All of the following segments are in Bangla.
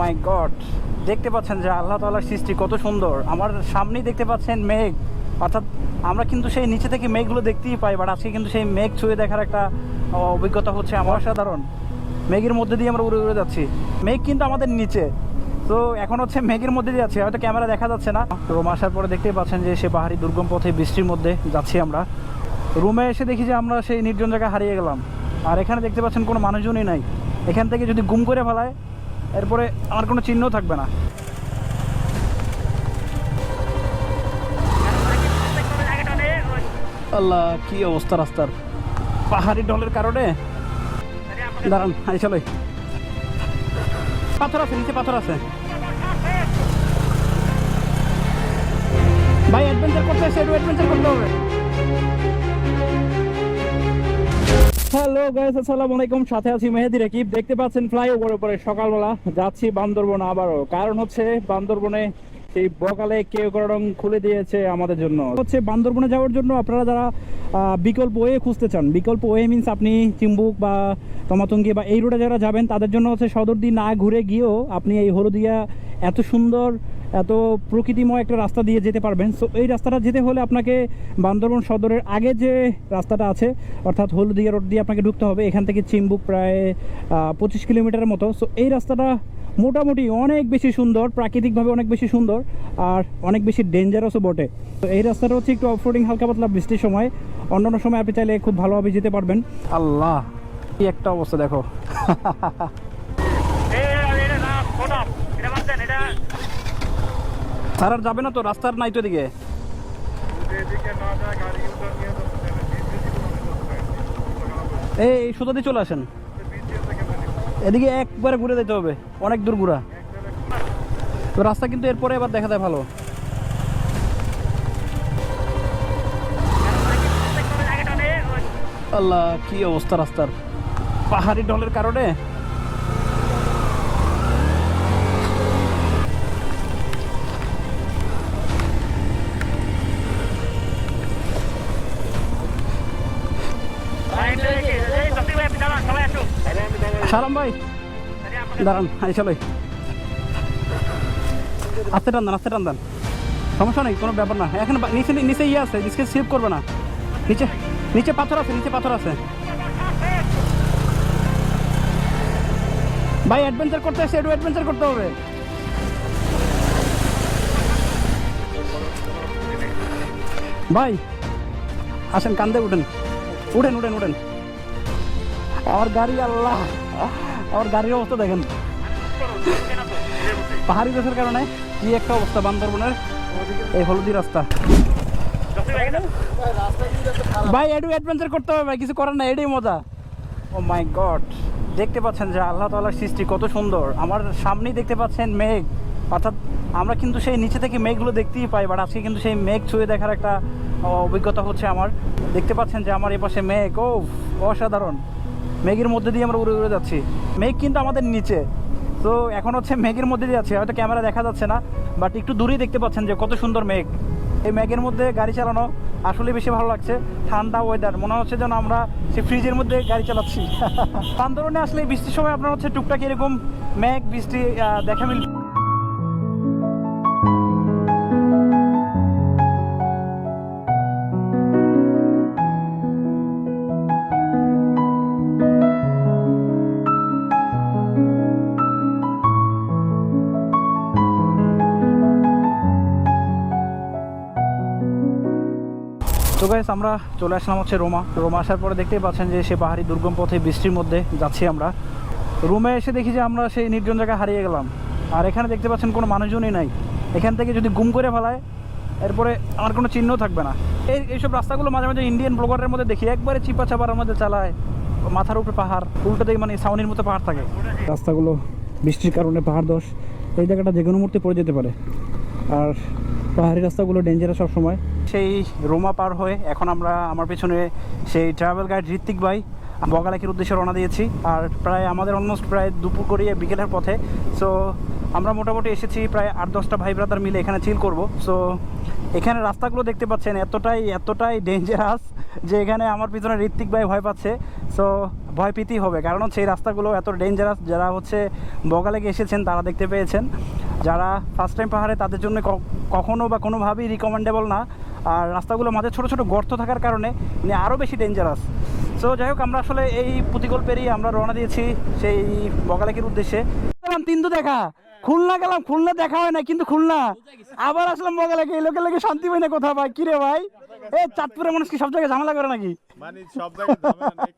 মাই গড। দেখতে পাচ্ছেন যে আল্লাহ তাআলার সৃষ্টি কত সুন্দর। আমার সামনেই দেখতে পাচ্ছেন মেঘ। অর্থাৎ আমরা কিন্তু সেই নিচে থেকে মেঘগুলো দেখতেই পাই বাট আজকে কিন্তু সেই মেঘ ছুঁয়ে দেখার একটা অভিজ্ঞতা হচ্ছে আমার সাধারণ। মেঘের মধ্যে দিয়ে আমরা উড়ে উড়ে যাচ্ছি। মেঘ কিন্তু আমাদের নিচে। তো এখন হচ্ছে মেঘের মধ্যে দিয়ে যাচ্ছি। হয়তো ক্যামেরা দেখা যাচ্ছে না। রুম আসার পরে দেখতেই পাচ্ছেন যে সে পাহাড়ি দুর্গম পথে বৃষ্টির মধ্যে যাচ্ছি আমরা। রুমে এসে দেখি যে আমরা সেই নির্জন জায়গায় হারিয়ে গেলাম। আর এখানে দেখতে পাচ্ছেন কোনো মানুষজনই নাই। এখান থেকে যদি গুম করে ফেলায় এরপরে আমার কোনো চিহ্ন থাকবে না। আল্লাহ, কি অবস্থা রাস্তার? পাহাড়ি ঢলের কারণে? দাঁড়ান চলো। পাথর আছে, নিচে পাথর আছে। ভাই অ্যাডভেঞ্চার করতে এসে অ্যাডভেঞ্চার করতে হবে। হ্যালো গাইস আসসালামু আলাইকুম। সাথে আছি মেহেদি রাকিব। দেখতে পাচ্ছেন ফ্লাইওভার উপরে সকালবেলা। যাচ্ছি বান্দরবন আবারও। কারণ হচ্ছে বান্দরবনে সেই বকালে কেউ করং খুলে দিয়েছে আমাদের জন্য। হচ্ছে বান্দরবনে যাওয়ার জন্য আপনারা যারা বিকল্প ওয়ে খুঁজতে চান, বিকল্প ওয়ে মিন্স আপনি চিম্বুক বা তমাতঙ্গি বা এই রোডে যারা যাবেন, তাদের জন্য হচ্ছে সদরদি না ঘুরে গিয়েও আপনি এই হলদিয়া এত সুন্দর এত প্রকৃতিময় একটা রাস্তা দিয়ে যেতে পারবেন। সো এই রাস্তাটা যেতে হলে আপনাকে বান্দরবন সদরের আগে যে রাস্তাটা আছে, অর্থাৎ হলদিয়া রোড দিয়ে আপনাকে ঢুকতে হবে। এখান থেকে চিম্বুক প্রায় পঁচিশ কিলোমিটারের মতো। সো এই রাস্তাটা মোটামুটি অনেক বেশি সুন্দর, প্রাকৃতিকভাবে অনেক বেশি সুন্দর, আর অনেক বেশি ডেঞ্জারাসও বটে। তো এই রাস্তাটা হচ্ছে একটু অফরোডিং হালকা পাতলা বৃষ্টির সময়। অন্যান্য সময় আপনি চাইলে খুব ভালোভাবে যেতে পারবেন। আল্লাহ, কি একটা অবস্থা দেখো। স্যার আর যাবে না তো, রাস্তার নাই তো এদিকে। এই সুতো দিয়ে চলে আসেন। এদিকে একবারে ঘুরে যেতে হবে, অনেক দূর ঘুরা। তো রাস্তা কিন্তু এরপরে এবার দেখা যায় ভালো। আল্লাহ, কি অবস্থা রাস্তার? পাহাড়ি ঢলের কারণে? সালাম ভাই। দাঁড়ান আই চলো আস্তে টান দেন, আস্তে টান দেন। সমস্যা নেই, কোনো ব্যাপার না। এখন নিচে নিচে ইয়ে আছে, নিচে সেভ করবে না। নিচে নিচে পাথর আছে, নিচে পাথর আছে। ভাই অ্যাডভেঞ্চার করতে আসছে একটু অ্যাডভেঞ্চার করতে হবে। ভাই, আসেন, কান্দে উঠেন। উঠেন উঠেন উঠেন। আমার গাড়ি, আল্লাহ। আমার গাড়ির অবস্থা দেখেন। পাহাড়ি দেশের কারণে কি একটা অবস্থা বান্দরবনের? এই হলুদি রাস্তা। ভাই একটু অ্যাডভেঞ্চার করতে হবে ভাই, কিছু করার না এটাই মজা। ও মাই গড, দেখতে পাচ্ছেন যে আল্লাহ তাআলার সৃষ্টি কত সুন্দর। আমার সামনেই দেখতে পাচ্ছেন মেঘ। অর্থাৎ আমরা কিন্তু সেই নিচে থেকে মেঘগুলো দেখতেই পাই বাট আজকে কিন্তু সেই মেঘ ছুঁয়ে দেখার একটা অভিজ্ঞতা হচ্ছে আমার। দেখতে পাচ্ছেন যে আমার এপাশে মেঘ ও অসাধারণ। মেঘের মধ্যে দিয়ে আমরা উড়ে উড়ে যাচ্ছি। মেঘ কিন্তু আমাদের নিচে। তো এখন হচ্ছে মেঘের মধ্যে দিয়ে যাচ্ছে। হয়তো ক্যামেরা দেখা যাচ্ছে না বাট একটু দূরেই দেখতে পাচ্ছেন যে কত সুন্দর মেঘ। এই মেঘের মধ্যে গাড়ি চালানো আসলে বেশি ভালো লাগছে। ঠান্ডা ওয়েদার মনে হচ্ছে যেন আমরা সেই ফ্রিজের মধ্যে গাড়ি চালাচ্ছি। আন্দোলনে আসলে বৃষ্টির সময় আপনার হচ্ছে টুকটাক এরকম মেঘ, বৃষ্টি দেখা মিল তো গাইস আমরা চলে আসলাম হচ্ছে রোমা। রোমা আসার পরে দেখতেই পাচ্ছেন যে সে পাহাড়ি দুর্গম পথে, বৃষ্টির মধ্যে যাচ্ছি আমরা। রুমে এসে দেখি যে আমরা সেই নির্জন জায়গায় হারিয়ে গেলাম। আর এখানে দেখতে পাচ্ছেন কোনো মানুষজনই নাই। এখান থেকে যদি গুম করে ফেলায়, এরপরে আমার কোনো চিহ্ন থাকবে না। এই, এইসব রাস্তাগুলো মাঝে মাঝে ইন্ডিয়ান ব্লগারের মধ্যে দেখি। একবারে চিপা চাপার মধ্যে চালায়, মাথার উপরে পাহাড় উল্টো দিকে মানে সাউনির মতো পাহাড় থাকে। রাস্তাগুলো বৃষ্টির কারণে পাহাড় দোষ এই জায়গাটা যে কোনো মুহূর্তে পড়ে যেতে পারে। আর পাহাড়ি রাস্তাগুলো ডেঞ্জারাস সব সময় সেই রোমা পার হয়ে এখন আমরা আমার পেছনে সেই ট্রাভেল গাইড ঋত্বিক ভাই বগালাকির উদ্দেশ্যে রওনা দিয়েছি। আর প্রায় আমাদের অলমোস্ট প্রায় দুপুর করিয়ে বিকেলের পথে। সো আমরা মোটামুটি এসেছি প্রায় আট, দশটা ভাই ব্রাদার মিলে এখানে চিল করব। সো এখানে রাস্তাগুলো দেখতে পাচ্ছেন এতটাই এতটাই ডেঞ্জারাস যে এখানে আমার পিছনে ঋত্বিক ভাই ভয় পাচ্ছে। সো ভয় পেতেই হবে। কারণ হচ্ছে এই রাস্তাগুলো এত ডেঞ্জারাস যারা হচ্ছে বগালেকে এসেছেন, তারা দেখতে পেয়েছেন। যারা ফার্স্ট টাইম পাহাড়ে, তাদের জন্য কখনো বা কোনোভাবেই রিকমেন্ডেবল না। আর রাস্তাগুলোর মাঝে ছোটো ছোটো গর্ত থাকার কারণে মানে আরও বেশি ডেঞ্জারাস সো যাই হোক, আমরা আসলে এই প্রতিকূল পেরিয়ে আমরা রওনা দিয়েছি সেই বগালেকের উদ্দেশ্যে। গেলাম তিনটু দেখা। খুলনা গেলাম, খুলনা দেখা হয় না কিন্তু খুলনা। আবার আসলাম বগালেকে এই লোকের লোকে শান্তি পাই না কোথাও ভাই। কিরে ভাই? এ চাঁদপুরের মানুষ কি সব জায়গায় ঝামেলা করে নাকি? মানে সব জায়গায়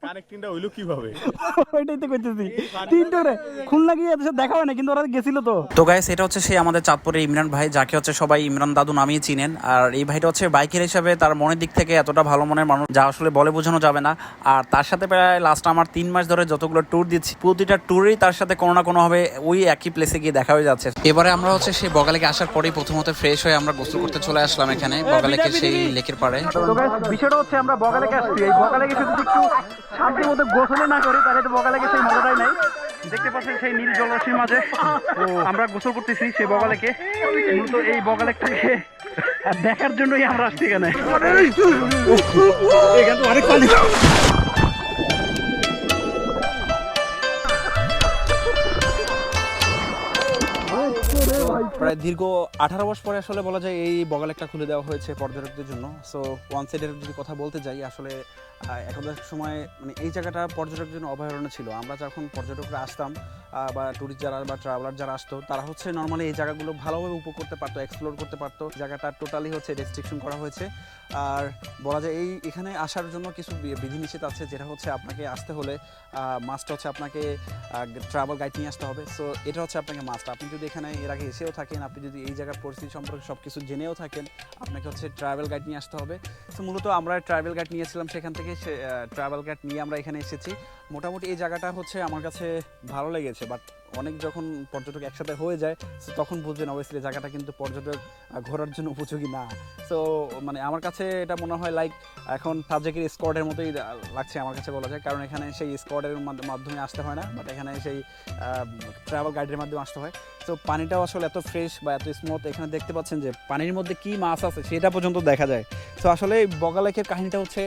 কানেক্টিংটা হইল কীভাবে? ওইটাই তো করতেছি তিনটে রে খুলনা গিয়ে এদের দেখা হয় না কিন্তু ওরা গেছিল তো। তো গাইস এটা হচ্ছে সেই আমাদের চাঁদপুরের ইমরান ভাই যাকে হচ্ছে সবাই ইমরান দাদু নামিয়ে চিনেন। আর এই ভাইটা হচ্ছে বাইকের হিসাবে তার মনের দিক থেকে এতটা ভালো মনের মানুষ যা আসলে বলে বোঝানো যাবে না। আর তার সাথে প্রায় লাস্ট আমার তিন মাস ধরে যতগুলো ট্যুর দিচ্ছি প্রতিটা ট্যুরেই তার সাথে কোনো না কোনোভাবে ওই একই প্লেসে গিয়ে দেখা হয়ে যাচ্ছে। এবারে আমরা হচ্ছে সেই বগালেকে আসার পরেই প্রথমত ফ্রেশ হয়ে আমরা গোসল করতে চলে আসলাম এখানে বগালেকে সেই লেকের পাড়ে। তো বিষয়টা হচ্ছে আমরা বগালেকে আসছি। এই বগালেকে শুধু একটু শান্তি মতো গোসলে না করি তাহলে তো বগালেকে সেই মজাটাই নাই। দেখতে পাচ্ছেন সেই নীল জলরাশির মাঝে আমরা গোসল করতেছি সেই বগালেকে মূলত এই বগালেকটাকে দেখার জন্যই আমরা আসছি এখানে। এখানে অনেক পানি। প্রায় দীর্ঘ আঠারো বছর পরে আসলে বলা যায় এই বগালেকটা খুলে দেওয়া হয়েছে পর্যটকদের জন্য। সো ওয়ান সাইডের যদি কথা বলতে যাই, আসলে এখনকার সময় মানে এই জায়গাটা পর্যটকদের জন্য অভয়ারণ্য ছিল। আমরা যখন পর্যটকরা আসতাম বা ট্যুরিস্ট যারা বা ট্রাভেলার যারা আসতো, তারা হচ্ছে নর্মালি এই জায়গাগুলো ভালোভাবে উপভোগ করতে পারতো এক্সপ্লোর করতে পারতো। জায়গাটা টোটালি হচ্ছে রেস্ট্রিকশন করা হয়েছে। আর বলা যায় এই এখানে আসার জন্য কিছু বিধিনিষেধ আছে, যেটা হচ্ছে আপনাকে আসতে হলে মাস্ট হচ্ছে আপনাকে ট্রাভেল গাইড নিয়ে আসতে হবে। সো এটা হচ্ছে আপনাকে মাস্ট আপনি যদি এখানে এর আগে এসেও থাকেন, আপনি যদি এই জায়গার পরিস্থিতি সম্পর্কে সব কিছু জেনেও থাকেন, আপনাকে হচ্ছে ট্রাভেল গাইড নিয়ে আসতে হবে। সো মূলত আমরা ট্রাভেল গাইড নিয়েছিলাম সেখান থেকে ট্রাভেল গাইড নিয়ে আমরা এখানে এসেছি। মোটামুটি এই জায়গাটা হচ্ছে আমার কাছে ভালো লেগেছে। বাট অনেক যখন পর্যটক একসাথে হয়ে যায় সো তখন বুঝবেন অবশ্যই জায়গাটা কিন্তু পর্যটক ঘোরার জন্য উপযোগী না। সো মানে আমার কাছে এটা মনে হয় লাইক এখন তাজেকের স্কোয়াডের মতোই লাগছে আমার কাছে বলা যায়, কারণ এখানে সেই স্কোয়াডের মাধ্যমে আসতে হয় না বাট এখানে সেই ট্রাভেল গাইডের মাধ্যমে আসতে হয়। তো পানিটাও আসলে এত ফ্রেশ বা এত স্মুথ এখানে দেখতে পাচ্ছেন যে পানির মধ্যে কি মাছ আছে সেটা পর্যন্ত দেখা যায়। তো আসলে বগা লেকের কাহিনীটা হচ্ছে,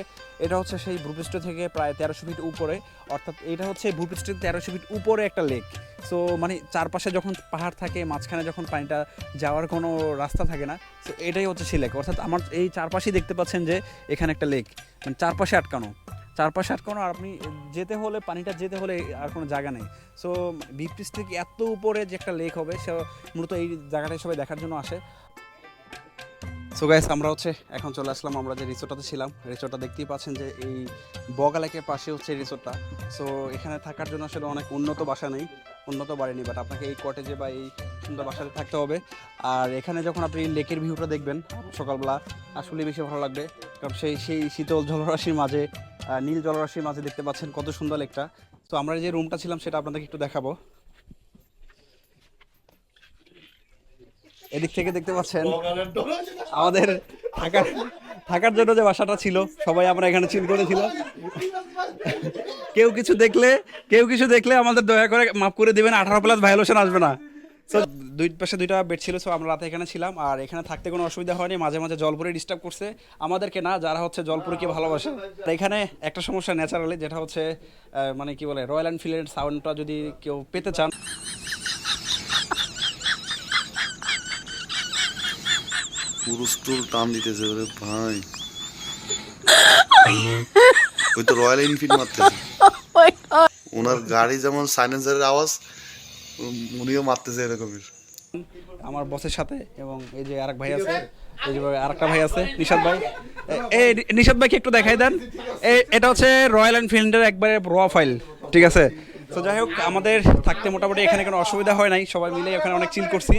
এটা হচ্ছে সেই ভূপৃষ্ঠ থেকে প্রায় তেরোশো ফিট উপরে, অর্থাৎ এটা হচ্ছে ভূপৃষ্ঠের তেরোশো ফিট উপরে একটা লেক সো মানে চারপাশে যখন পাহাড় থাকে, মাঝখানে যখন পানিটা যাওয়ার কোনো রাস্তা থাকে না তো এটাই হচ্ছে সেই লেক অর্থাৎ আমার এই চারপাশেই দেখতে পাচ্ছেন যে এখানে একটা লেক মানে চারপাশে আটকানো। চারপাশে আর কোনো আপনি যেতে হলে, পানিটা যেতে হলে আর কোনো জায়গা নেই। সো বিপৃষ্ঠ থেকে এত উপরে যে একটা লেক হবে, সে মূলত এই জায়গাটাই সবাই দেখার জন্য আসে। সো গাইস আমরা হচ্ছে এখন চলে আসলাম, আমরা যে রিসোর্টটাতে ছিলাম, রিসোর্টটা দেখতেই পাচ্ছেন যে এই বগালেকের পাশে হচ্ছে রিসোর্টটা। সো এখানে থাকার জন্য আসলে অনেক উন্নত বাসা নেই। উন্নত বাড়েনি বাট আপনাকে এই কটেজে বা এই সুন্দর বাসাতে থাকতে হবে। আর এখানে যখন আপনি লেকের ভিউটা দেখবেন সকালবেলা আসলে বেশি ভালো লাগবে। কারণ সেই সেই শীতল জলরাশির মাঝে নীল জলরাশির মাঝে দেখতে পাচ্ছেন কত সুন্দর লেকটা। তো আমরা যে রুমটা ছিলাম সেটা আপনাদেরকে একটু দেখাবো। এদিক থেকে দেখতে পাচ্ছেন আমাদের থাকার থাকার জন্য যে বাসাটা ছিল, সবাই আমরা এখানে চিল করেছিলাম কেউ কিছু দেখলে, কেউ কিছু দেখলে আমাদের দয়া করে মাফ করে দিবেন, আঠারো প্লাস ভায়োলেশন আসবে না। তো দুই পাশে দুইটা বেড ছিল সো আমরা রাতে এখানে ছিলাম, আর এখানে থাকতে কোনো অসুবিধা হয়নি, মাঝে মাঝে জলপুরে ডিস্টার্ব করছে। আমাদেরকে না, যারা হচ্ছে জলপুরকে ভালোবাসে। এখানে একটা সমস্যা ন্যাচারালি যেটা হচ্ছে মানে কি বলে রয়্যাল এনফিল্ডের সাউন্ডটা যদি কেউ পেতে চান। পুরুষ টুল টান দিতেছে ওরে ভাই। ওই তো রয়্যাল এনফিল্ড মারতেছে। ওনার গাড়ি যেমন সাইলেন্সারের আওয়াজ উনিও মারতেছে এরকমের আমার বসের সাথে এবং এই যে আরেক ভাই আছে এই যে আরেকটা ভাই আছে নিশাদ ভাই। এই নিশাদ ভাইকে একটু দেখাই দেন। এটা হচ্ছে রয়্যাল এনফিল্ডের একবারে র ফাইল ঠিক আছে? তো যাই হোক আমাদের থাকতে মোটামুটি এখানে কোনো অসুবিধা হয় নাই। সবাই মিলে এখানে অনেক চিল করছি।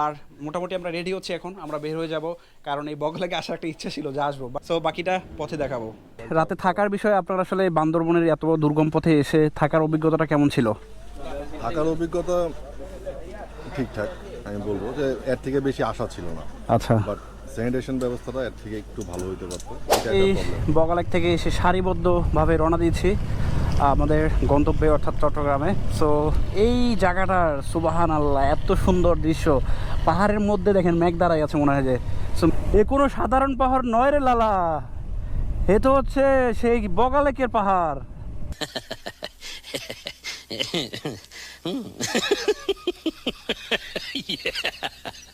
আর মোটামুটি আমরা রেডি হচ্ছি এখন আমরা বের হয়ে যাব। কারণ এই বগলাকে আসার একটা ইচ্ছা ছিল যে আসব। সো বাকিটা পথে দেখাবো। রাতে থাকার বিষয়ে আপনার আসলে বান্দরবনের এত বড় দুর্গম পথে এসে থাকার অভিজ্ঞতাটা কেমন ছিল? থাকার অভিজ্ঞতা ঠিকঠাক আমি বলব যে এর থেকে বেশি আশা ছিল না। আচ্ছা। বাট স্যানিটেশন ব্যবস্থাটা এর থেকে একটু ভালো হইতে পারতো। এটা এই একটা প্রবলেম থেকে এসে সারিবদ্ধভাবে রওনা দিয়েছি। আমাদের গন্তব্যে অর্থাৎ চট্টগ্রামে। সো এই জায়গাটার সুবাহান আল্লাহ এত সুন্দর দৃশ্য। পাহাড়ের মধ্যে দেখেন মেঘ দাঁড়াই আছে মনে হয় যে। So, এ কোনো সাধারণ পাহাড় নয় রে লালা। এ তো হচ্ছে সেই বগালেকের পাহাড়।